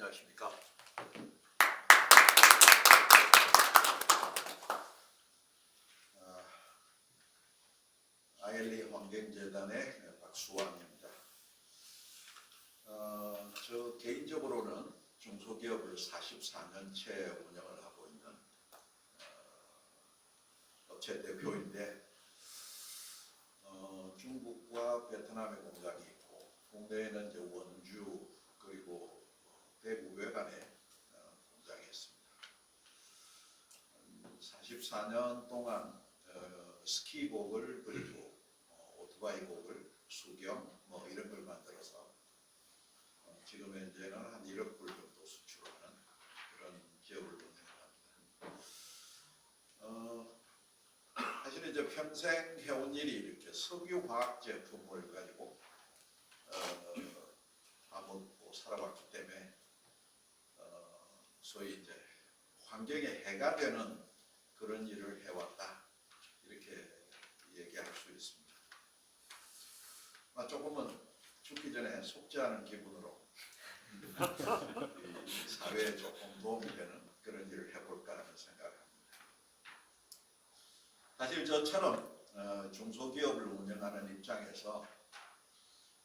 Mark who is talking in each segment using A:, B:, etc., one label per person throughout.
A: 안녕하십니까. 아, 아일리 환경재단의 박수왕입니다. 어, 저 개인적으로는 중소기업을 44년째 운영을 하고 있는 어, 업체 대표인데 어, 중국과 베트남의 공장이 있고 국내에는 이제 원주 그리고 대구 외관에 어. 음, 44년 동안 어, 스키복을 그리고 어, 오토바이 곡을 수경 뭐 이런 걸 만들어서 어, 지금 현재는 한 1억 불 정도 수출하는 그런 기업을 운영합니다. 어, 사실은 이제 평생 해온 일이 이렇게 석유 화학 제품을 가지고 어, 아무고 살아왔기 때문에 어, 소위 이제 환경에 해가 되는 그런 일을 해왔다 이렇게 얘기할 수 있습니다. 아, 조금은 죽기 전에 않은 기분으로 이 사회에 조금 도움이 되는 그런 일을 해볼까 하는 생각을 합니다. 사실 저처럼 어, 중소기업을 운영하는 입장에서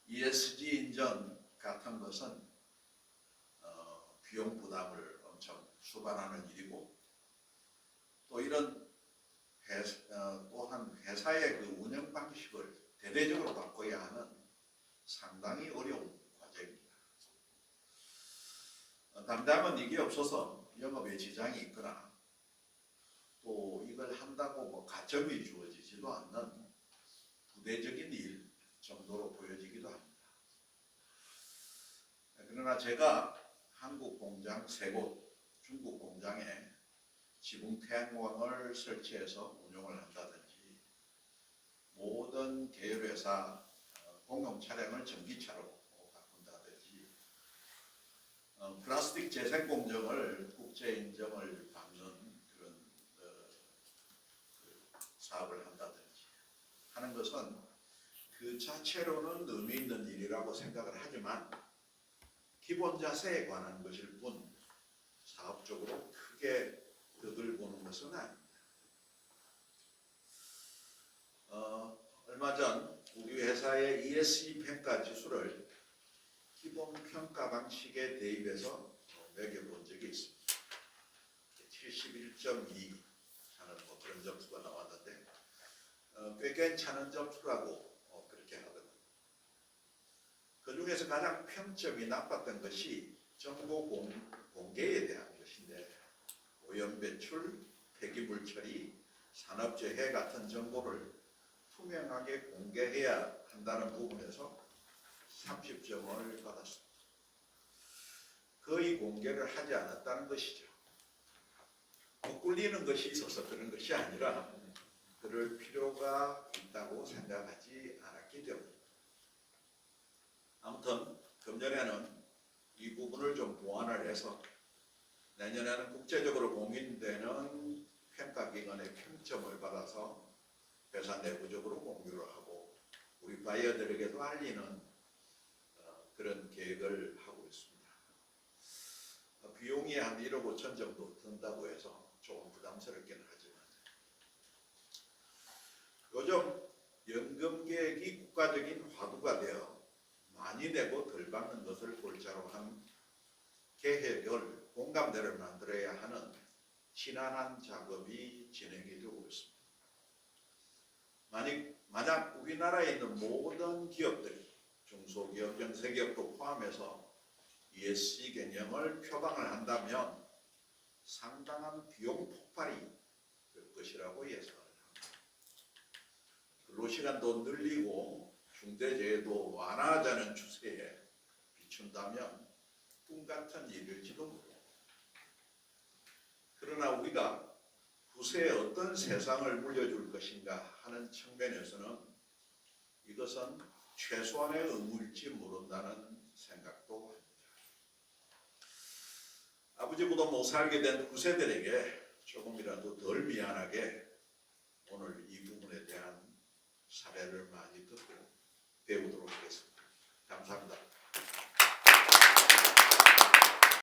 A: ESG 인정 같은 것은 어, 비용 부담을 엄청 수반하는 일이고 또 이런 회, 어, 또한 회사의 그 운영 방식을 대대적으로 바꿔야 하는 상당히 어려운 과제입니다. 어, 담당은 이게 없어서 영업에 지장이 있거나 또 이걸 한다고 뭐 가점이 주어지지도 않는 부대적인 일 정도로 보여지기도 합니다. 그러나 제가 한국 공장 세 곳, 중국 공장에 지붕 태양광을 설치해서 운용을 한다든지 모든 계열회사 어, 공용 차량을 전기차로 바꾼다든지 어, 플라스틱 재생 공정을 국제 인정을 받는 그런 어, 그 사업을 한다든지 하는 것은 그 자체로는 의미 있는 일이라고 생각을 하지만 기본 자세에 관한 것일 뿐 사업적으로 크게 득을 보는 것은 아닙니다. 어, 얼마 전 우리 회사의 ESG 평가 지수를 기본 평가 방식에 대입해서 매겨본 적이 있습니다. 71.2 하는 뭐 그런 점수가 나왔는데 어, 꽤 괜찮은 점수라고 어, 그렇게 하거든요. 그 중에서 가장 평점이 나빴던 것이 정보 공, 공개에 대한 것인데 오염 배출, 폐기물 처리, 산업재해 같은 정보를 투명하게 공개해야 한다는 부분에서 30점을 받았습니다. 거의 공개를 하지 않았다는 것이죠. 뭐 꿀리는 것이 있어서 그런 것이 아니라 그럴 필요가 있다고 생각하지 않았기 때문입니다. 아무튼 금년에는 이 부분을 좀 보완을 해서 내년에는 국제적으로 공인되는 평가기관의 평점을 받아서 회사 내부적으로 공유를 하고 우리 바이어들에게도 알리는 어, 그런 계획을 하고 있습니다. 어, 비용이 한 1억 5천 정도 든다고 해서 조금 부담스럽기는 하지만 요즘 연금 계획이 국가적인 화두가 되어 많이 내고 덜 받는 것을 골자로 한 계획을 공감대를 만들어야 하는 신안한 작업이 진행이 되고 있습니다. 만약, 만약 우리나라에 있는 모든 기업들이 중소기업, 영세기업도 포함해서 ESG 개념을 표방을 한다면 상당한 비용 폭발이 될 것이라고 예상을 합니다. 근로시간도 늘리고 중대재해도 완화하자는 추세에 비춘다면 꿈 같은 일일지도 모릅니다. 그러나 우리가 후세에 어떤 세상을 물려줄 것인가 하는 측면에서는 이것은 최소한의 의무일지 모른다는 생각도 합니다. 아버지보다 못 살게 된 후세들에게 조금이라도 덜 미안하게